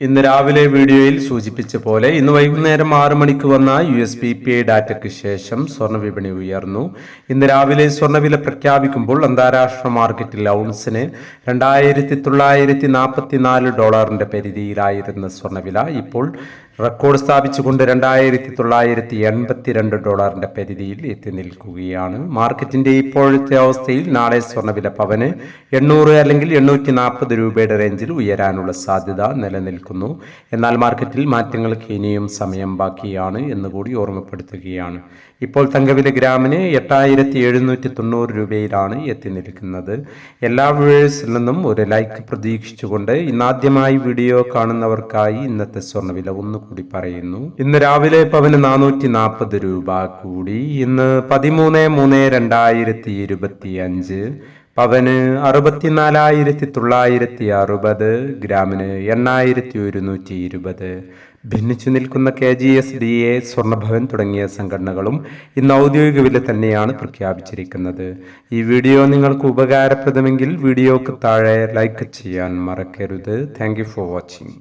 ഇന്ന് രാവിലെ വീഡിയോയിൽ സൂചിപ്പിച്ച പോലെ ഇന്ന് വൈകുന്നേരം ആറ് മണിക്ക് വന്ന U S B P I ഡാറ്റയ്ക്ക് ശേഷം സ്വർണ വിപണി ഉയർന്നു. ഇന്ന് രാവിലെ സ്വർണവില പ്രഖ്യാപിക്കുമ്പോൾ അന്താരാഷ്ട്ര മാർക്കറ്റിൽ ഔൺസിന് രണ്ടായിരത്തി തൊള്ളായിരത്തി നാൽപ്പത്തിനാല് ഡോളറിന്റെ പരിധിയിലായിരുന്ന സ്വർണവില ഇപ്പോൾ റെക്കോർഡ് സ്ഥാപിച്ചുകൊണ്ട് രണ്ടായിരത്തി തൊള്ളായിരത്തി എൺപത്തിരണ്ട് ഡോളറിന്റെ പരിധിയിൽ എത്തി നിൽക്കുകയാണ്. മാർക്കറ്റിന്റെ ഇപ്പോഴത്തെ അവസ്ഥയിൽ നാളെ സ്വർണവില പവന് എണ്ണൂറ് അല്ലെങ്കിൽ എണ്ണൂറ്റി നാൽപ്പത് രൂപയുടെ റേഞ്ചിൽ ഉയരാനുള്ള സാധ്യത നിലനിൽക്കുന്നു എന്നാൽ മാർക്കറ്റിൽ മാറ്റങ്ങൾക്ക് ഇനിയും സമയം ബാക്കിയാണ് എന്നുകൂടി ഓർമ്മപ്പെടുത്തുകയാണ്. ഇപ്പോൾ തങ്കവില ഗ്രാമിന് എട്ടായിരത്തി എഴുന്നൂറ്റി തൊണ്ണൂറ് രൂപയിലാണ് എത്തി നിൽക്കുന്നത് എല്ലാ വ്യൂവേഴ്സിൽ നിന്നും ഒരു ലൈക്ക് പ്രതീക്ഷിച്ചുകൊണ്ട് ഇന്നാദ്യമായി വീഡിയോ കാണുന്നവർക്കായി ഇന്നത്തെ സ്വർണവില ഒന്നുകൂടി പറയുന്നു. ഇന്ന് രാവിലെ പവന് നാനൂറ്റി നാൽപ്പത് രൂപ കൂടി. ഇന്ന് പതിമൂന്ന് മൂന്ന് രണ്ടായിരത്തി ഇരുപത്തി അഞ്ച് പവന് അറുപത്തിനാലായിരത്തി തൊള്ളായിരത്തി അറുപത് ഗ്രാമിന് എണ്ണായിരത്തി ഒരുന്നൂറ്റി ഇരുപത് ഭിന്നിച്ചു നിൽക്കുന്ന K G S D A സ്വർണഭവൻ തുടങ്ങിയ സംഘടനകളും ഇന്ന് ഔദ്യോഗിക വില തന്നെയാണ് പ്രഖ്യാപിച്ചിരിക്കുന്നത്. ഈ വീഡിയോ നിങ്ങൾക്ക് ഉപകാരപ്രദമെങ്കിൽ വീഡിയോക്ക് താഴെ ലൈക്ക് ചെയ്യാൻ മറക്കരുത്. Thank for watching.